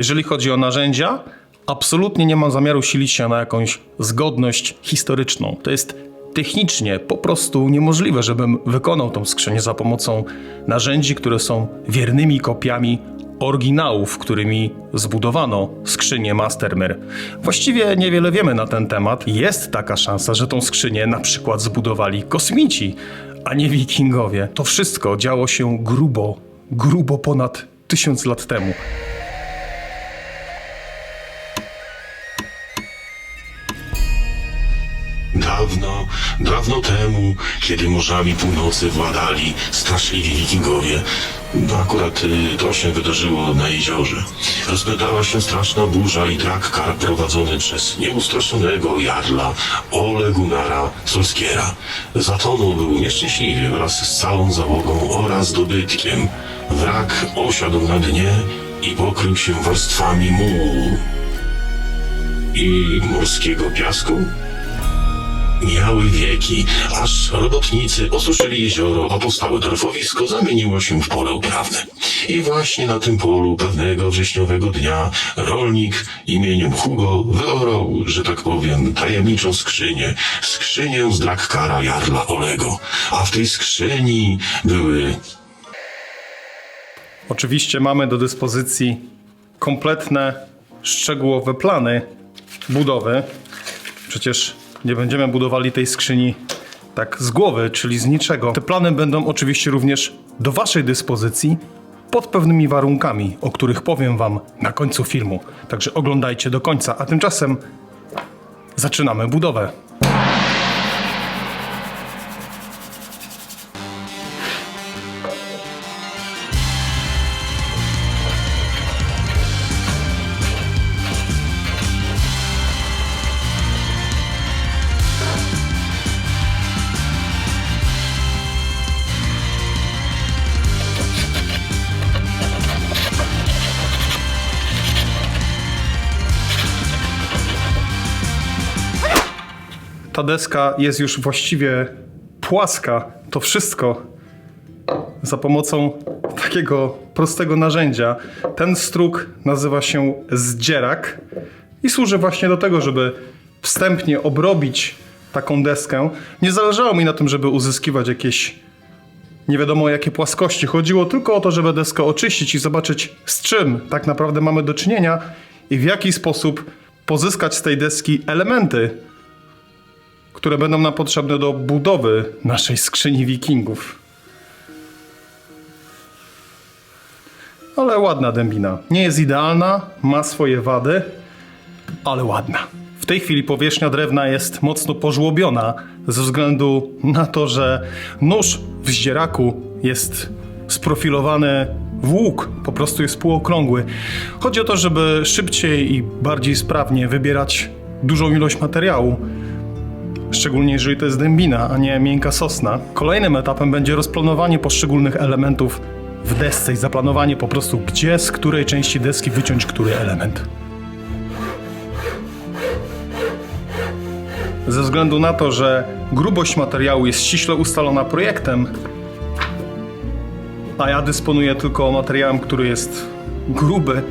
Jeżeli chodzi o narzędzia, absolutnie nie mam zamiaru silić się na jakąś zgodność historyczną. To jest technicznie po prostu niemożliwe, żebym wykonał tą skrzynię za pomocą narzędzi, które są wiernymi kopiami oryginałów, którymi zbudowano skrzynię Mastermer. Właściwie niewiele wiemy na ten temat. Jest taka szansa, że tą skrzynię na przykład zbudowali kosmici, a nie wikingowie. To wszystko działo się grubo, grubo ponad tysiąc lat temu. Dawno, dawno temu, kiedy morzami północy władali straszliwi wikingowie, no akurat y, to się wydarzyło na jeziorze. Rozpętała się straszna burza i drak kar prowadzony przez nieustraszonego jarla Ole Gunnara Solskiera. Zatonął był nieszczęśliwie wraz z całą załogą oraz dobytkiem. Wrak osiadł na dnie i pokrył się warstwami mułu i morskiego piasku. Mijały wieki, aż robotnicy osuszyli jezioro, a powstałe torfowisko zamieniło się w pole uprawne. I właśnie na tym polu pewnego wrześniowego dnia rolnik imieniem Hugo wyorał, że tak powiem, tajemniczą skrzynię, skrzynię z Drakkara Jarla Olego. A w tej skrzyni były Oczywiście mamy do dyspozycji kompletne, szczegółowe plany budowy. Przecież nie będziemy budowali tej skrzyni tak z głowy, czyli z niczego. Te plany będą oczywiście również do Waszej dyspozycji pod pewnymi warunkami, o których powiem Wam na końcu filmu. Także oglądajcie do końca, a tymczasem zaczynamy budowę. Deska jest już właściwie płaska. To wszystko za pomocą takiego prostego narzędzia. Ten struk nazywa się zdzierak i służy właśnie do tego, żeby wstępnie obrobić taką deskę. Nie zależało mi na tym, żeby uzyskiwać jakieś nie wiadomo jakie płaskości. Chodziło tylko o to, żeby deskę oczyścić i zobaczyć z czym tak naprawdę mamy do czynienia i w jaki sposób pozyskać z tej deski elementy, które będą nam potrzebne do budowy naszej skrzyni wikingów. Ale ładna dębina. Nie jest idealna, ma swoje wady, ale ładna. W tej chwili powierzchnia drewna jest mocno pożłobiona ze względu na to, że nóż w zdzieraku jest sprofilowany w łuk, po prostu jest półokrągły. Chodzi o to, żeby szybciej i bardziej sprawnie wybierać dużą ilość materiału. Szczególnie jeżeli to jest dębina, a nie miękka sosna. Kolejnym etapem będzie rozplanowanie poszczególnych elementów w desce i zaplanowanie po prostu, gdzie z której części deski wyciąć który element. Ze względu na to, że grubość materiału jest ściśle ustalona projektem, a ja dysponuję tylko materiałem, który jest gruby,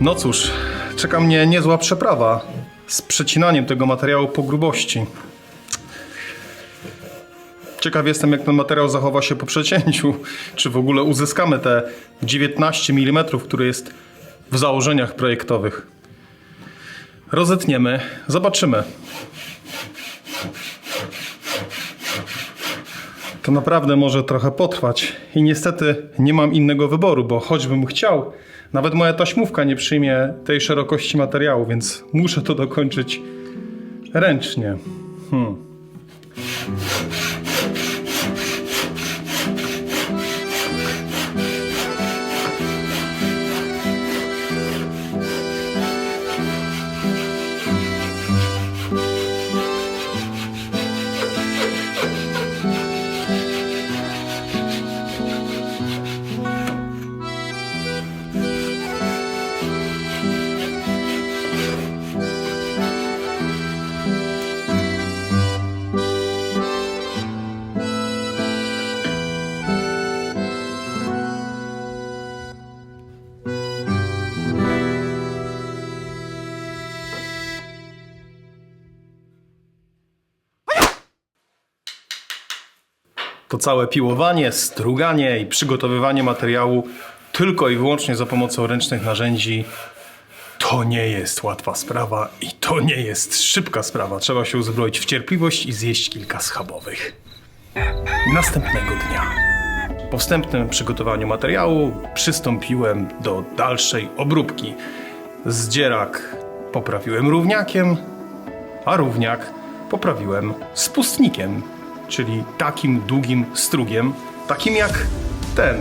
no cóż, czeka mnie niezła przeprawa z przecinaniem tego materiału po grubości. Ciekaw jestem, jak ten materiał zachowa się po przecięciu. Czy w ogóle uzyskamy te 19 mm, które jest w założeniach projektowych. Rozetniemy, zobaczymy. To naprawdę może trochę potrwać i niestety nie mam innego wyboru, bo choćbym chciał, nawet moja taśmówka nie przyjmie tej szerokości materiału, więc muszę to dokończyć ręcznie. Hmm. To całe piłowanie, struganie i przygotowywanie materiału tylko i wyłącznie za pomocą ręcznych narzędzi to nie jest łatwa sprawa i to nie jest szybka sprawa. Trzeba się uzbroić w cierpliwość i zjeść kilka schabowych. Następnego dnia. Po wstępnym przygotowaniu materiału przystąpiłem do dalszej obróbki. Zdzierak poprawiłem równiakiem, a równiak poprawiłem spustnikiem, czyli takim długim strugiem, takim jak ten.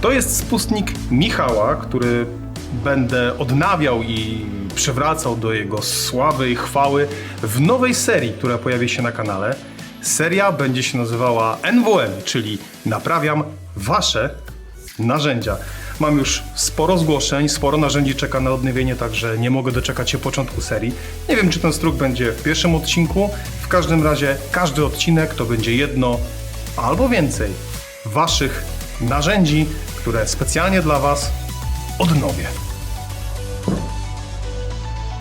To jest spustnik Michała, który będę odnawiał i przywracał do jego sławy i chwały w nowej serii, która pojawi się na kanale. Seria będzie się nazywała NWN, czyli Naprawiam Wasze narzędzia. Mam już sporo zgłoszeń, sporo narzędzi czeka na odnowienie, także nie mogę doczekać się początku serii. Nie wiem, czy ten struk będzie w pierwszym odcinku. W każdym razie każdy odcinek to będzie jedno albo więcej waszych narzędzi, które specjalnie dla was odnowię.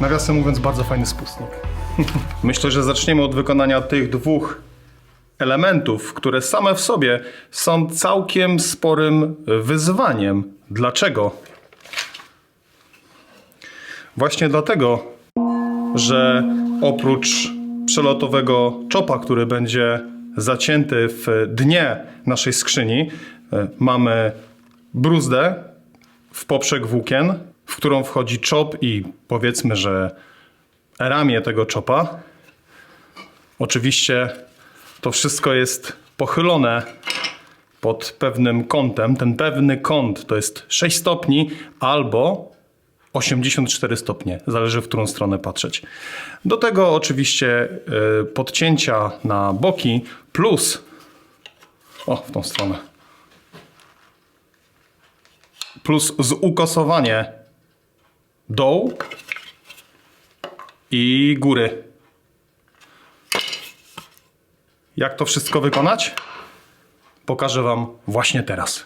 Nawiasem mówiąc, bardzo fajny spustnik. Myślę, że zaczniemy od wykonania tych dwóch elementów, które same w sobie są całkiem sporym wyzwaniem. Dlaczego? Właśnie dlatego, że oprócz przelotowego czopa, który będzie zacięty w dnie naszej skrzyni, e, mamy bruzdę w poprzek włókien, w którą wchodzi czop i powiedzmy, że ramię tego czopa. Oczywiście to wszystko jest pochylone pod pewnym kątem. Ten pewny kąt to jest 6 stopni albo 84 stopnie, zależy w którą stronę patrzeć. Do tego oczywiście y, podcięcia na boki plus o, w tą stronę. Plus zukosowanie dołu i góry. Jak to wszystko wykonać? Pokażę Wam właśnie teraz.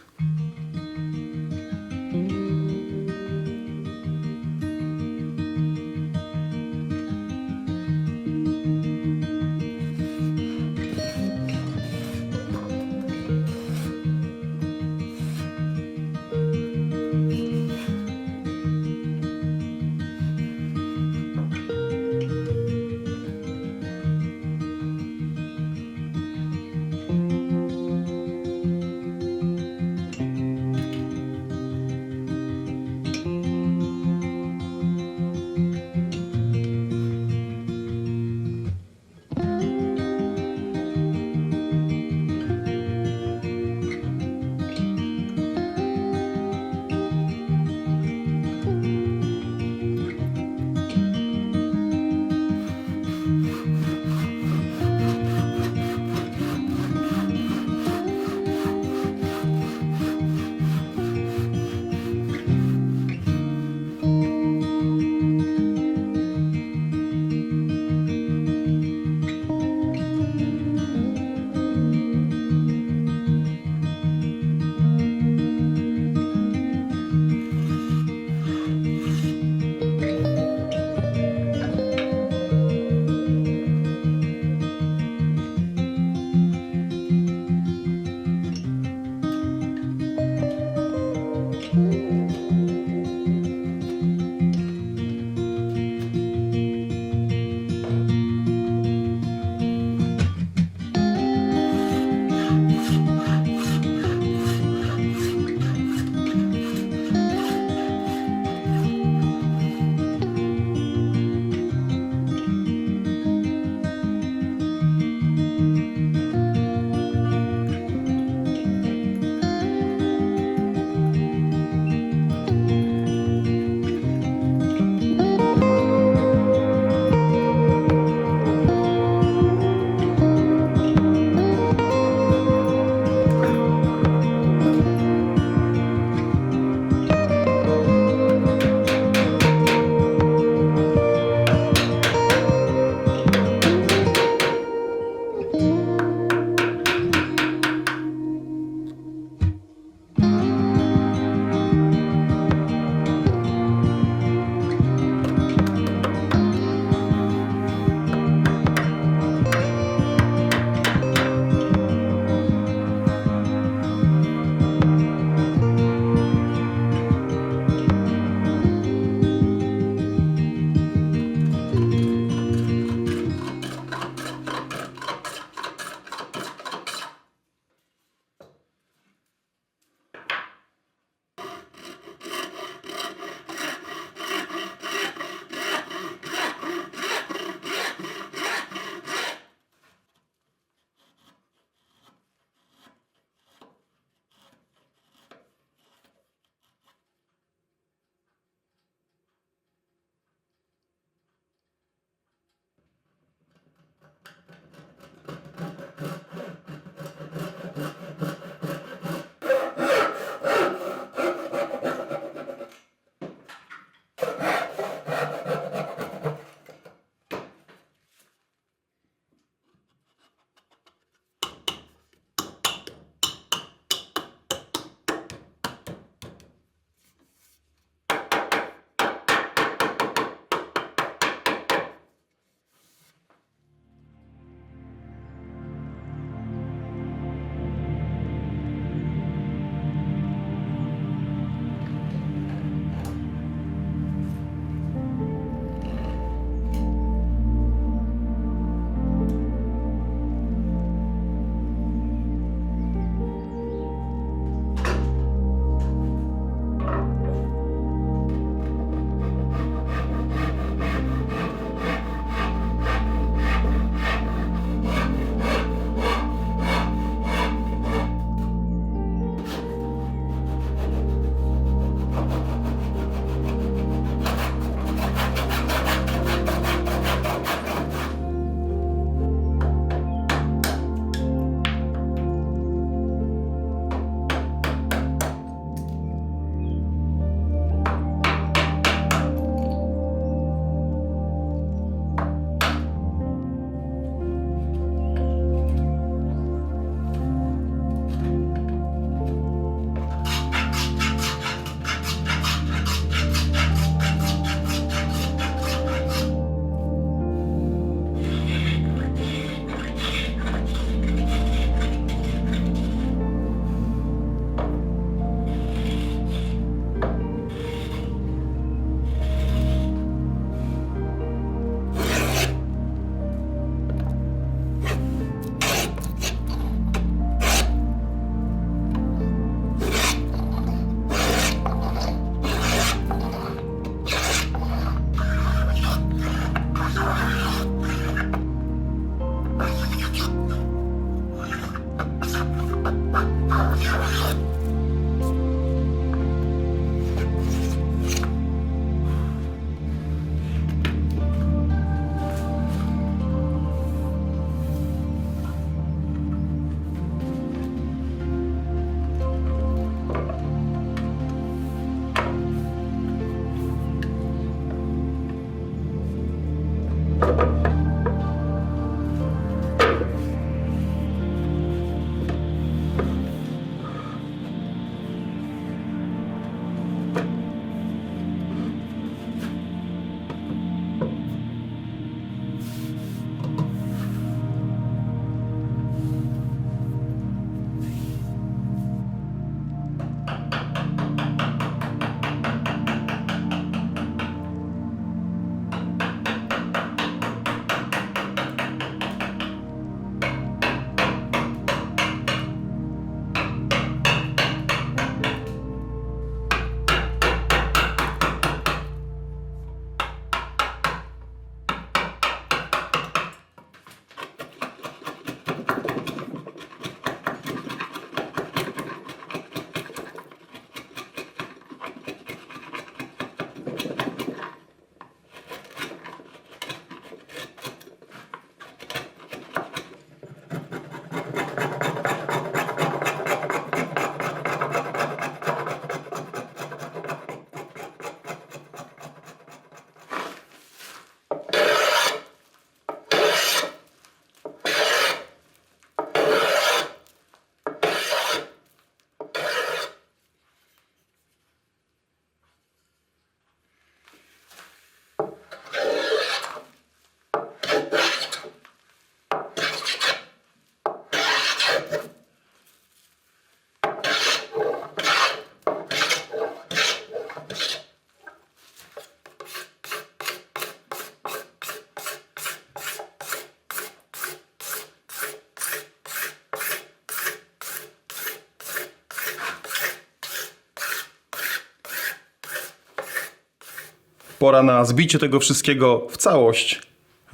Pora na zbicie tego wszystkiego w całość.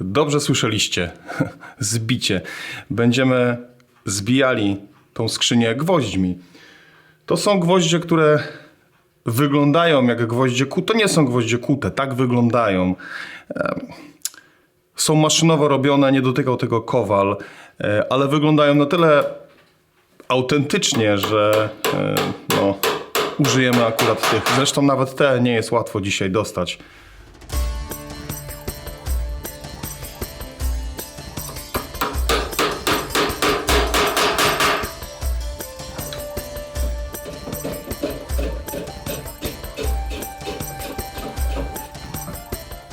Dobrze słyszeliście. Zbicie. Będziemy zbijali tą skrzynię gwoźdźmi. To są gwoździe, które wyglądają jak gwoździe kute. To nie są gwoździe kute, tak wyglądają. Są maszynowo robione, nie dotykał tego kowal, e, ale wyglądają na tyle autentycznie, że e, no, użyjemy akurat tych. Zresztą nawet te nie jest łatwo dzisiaj dostać.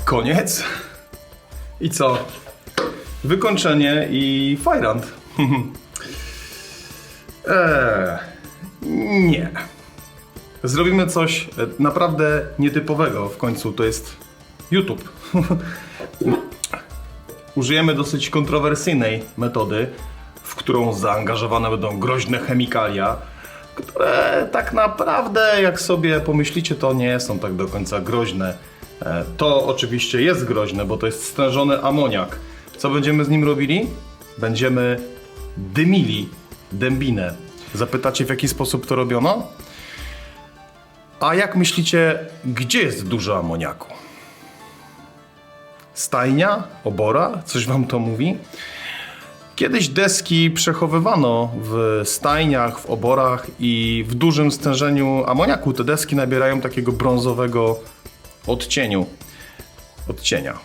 Koniec. I co? Wykończenie i fajrant. eee, nie. Zrobimy coś e, naprawdę nietypowego w końcu. To jest YouTube. Użyjemy dosyć kontrowersyjnej metody, w którą zaangażowane będą groźne chemikalia, które tak naprawdę, jak sobie pomyślicie, to nie są tak do końca groźne. E, To oczywiście jest groźne, bo to jest stężony amoniak. Co będziemy z nim robili? Będziemy dymili dębinę. Zapytacie, w jaki sposób to robiono? A jak myślicie, gdzie jest dużo amoniaku? Stajnia? Obora? Coś wam to mówi? Kiedyś deski przechowywano w stajniach, w oborach i w dużym stężeniu amoniaku te deski nabierają takiego brązowego odcieniu. Odcienia. E,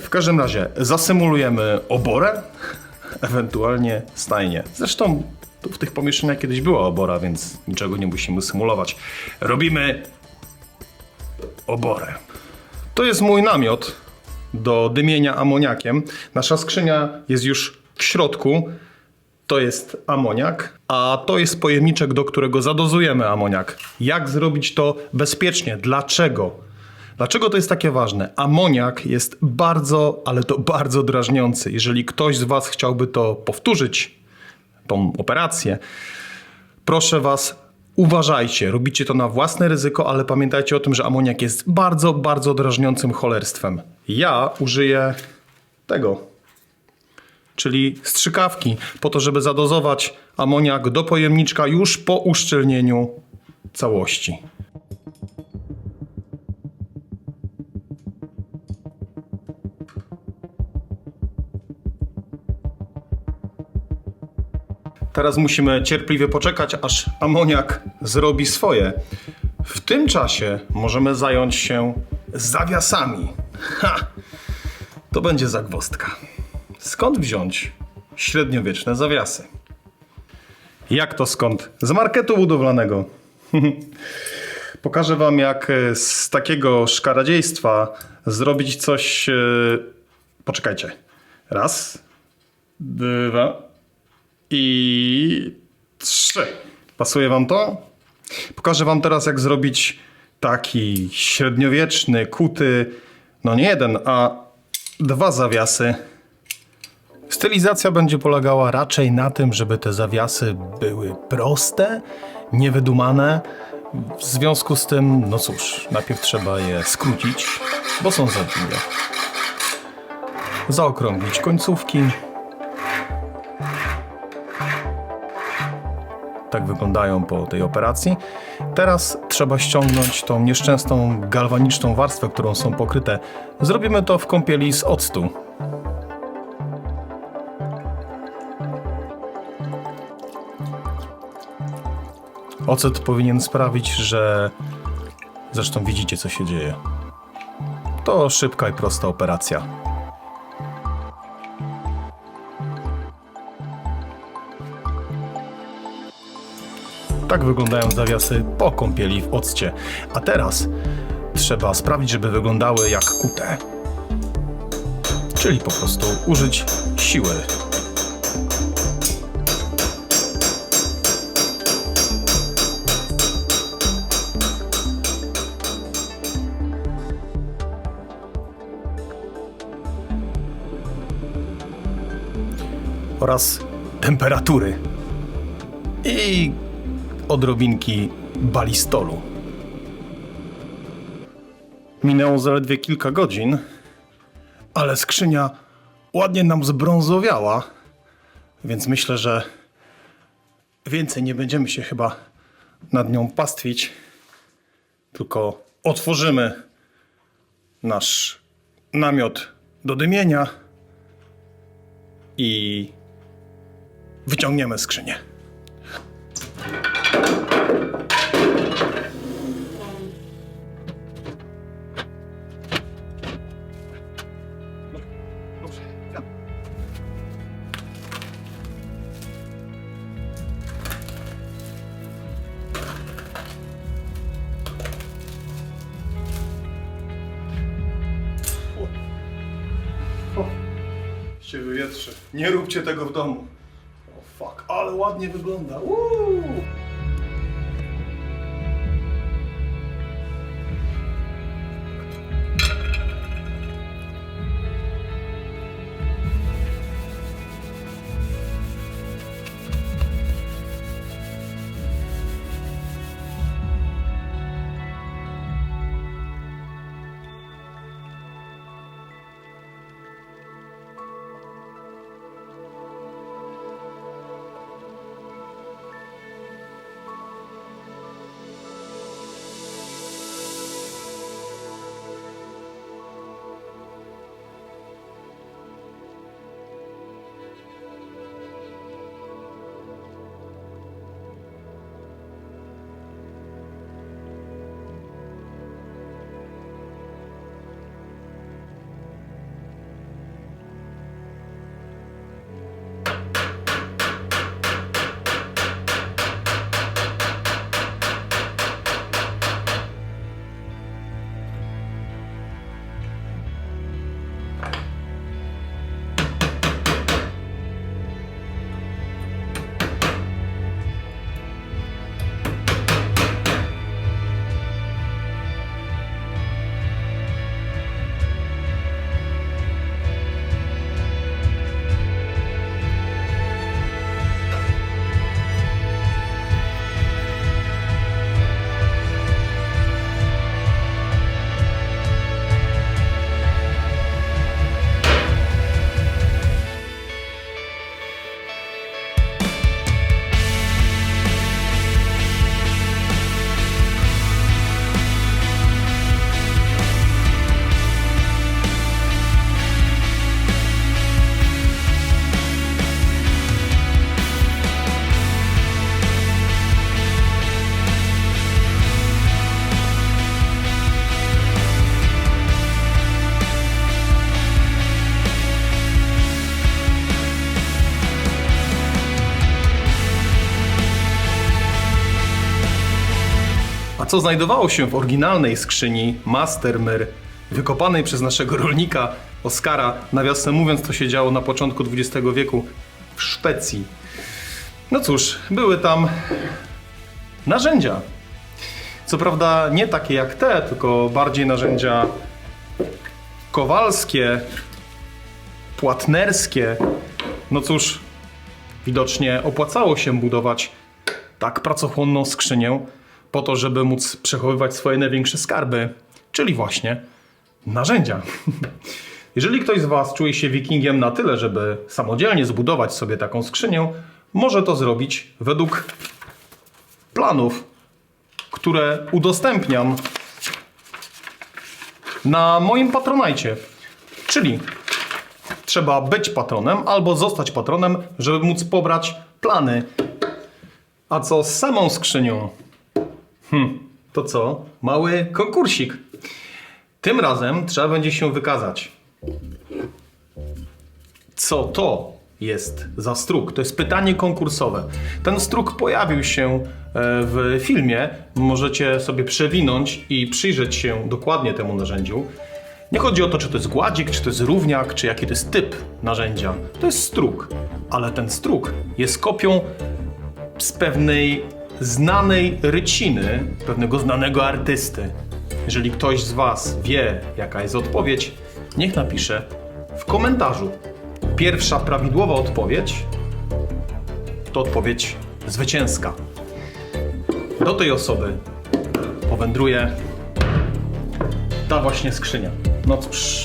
w każdym razie zasymulujemy oborę, ewentualnie stajnię. Zresztą tu w tych pomieszczeniach kiedyś była obora, więc niczego nie musimy symulować. Robimy oborę. To jest mój namiot do dymienia amoniakiem. Nasza skrzynia jest już w środku. To jest amoniak, a to jest pojemniczek, do którego zadozujemy amoniak. Jak zrobić to bezpiecznie? Dlaczego? Dlaczego to jest takie ważne? Amoniak jest bardzo, ale to bardzo drażniący. Jeżeli ktoś z Was chciałby to powtórzyć, tą operację, proszę Was, uważajcie. Robicie to na własne ryzyko, ale pamiętajcie o tym, że amoniak jest bardzo, bardzo drażniącym cholerstwem. Ja użyję tego, czyli strzykawki, po to, żeby zadozować amoniak do pojemniczka już po uszczelnieniu całości. Teraz musimy cierpliwie poczekać, aż amoniak zrobi swoje. W tym czasie możemy zająć się zawiasami. Ha! To będzie zagwozdka. Skąd wziąć średniowieczne zawiasy? Jak to skąd? Z marketu budowlanego. Pokażę wam, jak e, z takiego szkaradziejstwa zrobić coś. e, Poczekajcie. Raz, dwa i trzy. Pasuje wam to? Pokażę wam teraz, jak zrobić taki średniowieczny, kuty, no nie jeden, a dwa zawiasy. Stylizacja będzie polegała raczej na tym, żeby te zawiasy były proste, niewydumane. W związku z tym, no cóż, najpierw trzeba je skrócić, bo są za długie. Zaokrąglić końcówki. Tak wyglądają po tej operacji. Teraz trzeba ściągnąć tą nieszczęsną galwaniczną warstwę, którą są pokryte. Zrobimy to w kąpieli z octu. Ocet powinien sprawić, że. Zresztą widzicie, co się dzieje. To szybka i prosta operacja. Tak wyglądają zawiasy po kąpieli w occie. A teraz trzeba sprawić, żeby wyglądały jak kute. Czyli po prostu użyć siły. Oraz temperatury. I odrobinki balistolu. Minęło zaledwie kilka godzin, ale skrzynia ładnie nam zbrązowiała, więc myślę, że więcej nie będziemy się chyba nad nią pastwić, tylko otworzymy nasz namiot do dymienia i wyciągniemy skrzynię. Się. Nie róbcie tego w domu. Ładnie wygląda. Uuu. Co znajdowało się w oryginalnej skrzyni Mastermyr, wykopanej przez naszego rolnika Oskara, nawiasem mówiąc, to się działo na początku XX wieku w Szwecji. No cóż, były tam narzędzia. Co prawda nie takie jak te, tylko bardziej narzędzia kowalskie, płatnerskie. No cóż, widocznie opłacało się budować tak pracochłonną skrzynię po to, żeby móc przechowywać swoje największe skarby, czyli właśnie narzędzia. Jeżeli ktoś z Was czuje się wikingiem na tyle, żeby samodzielnie zbudować sobie taką skrzynię, może to zrobić według planów, które udostępniam na moim patronajcie. Czyli trzeba być patronem albo zostać patronem, żeby móc pobrać plany. A co z samą skrzynią? Hmm, to co? Mały konkursik. Tym razem trzeba będzie się wykazać. Co to jest za struk? To jest pytanie konkursowe. Ten struk pojawił się e, w filmie. Możecie sobie przewinąć i przyjrzeć się dokładnie temu narzędziu. Nie chodzi o to, czy to jest gładzik, czy to jest równiak, czy jaki to jest typ narzędzia. To jest struk, ale ten struk jest kopią z pewnej znanej ryciny, pewnego znanego artysty. Jeżeli ktoś z Was wie, jaka jest odpowiedź, niech napisze w komentarzu. Pierwsza prawidłowa odpowiedź to odpowiedź zwycięska. Do tej osoby powędruje ta właśnie skrzynia. No cóż,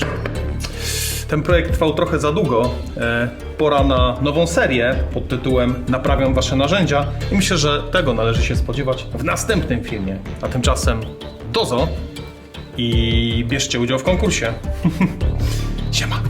ten projekt trwał trochę za długo. E, Pora na nową serię pod tytułem Naprawiam Wasze narzędzia i myślę, że tego należy się spodziewać w następnym filmie. A tymczasem dozo i bierzcie udział w konkursie. Siema.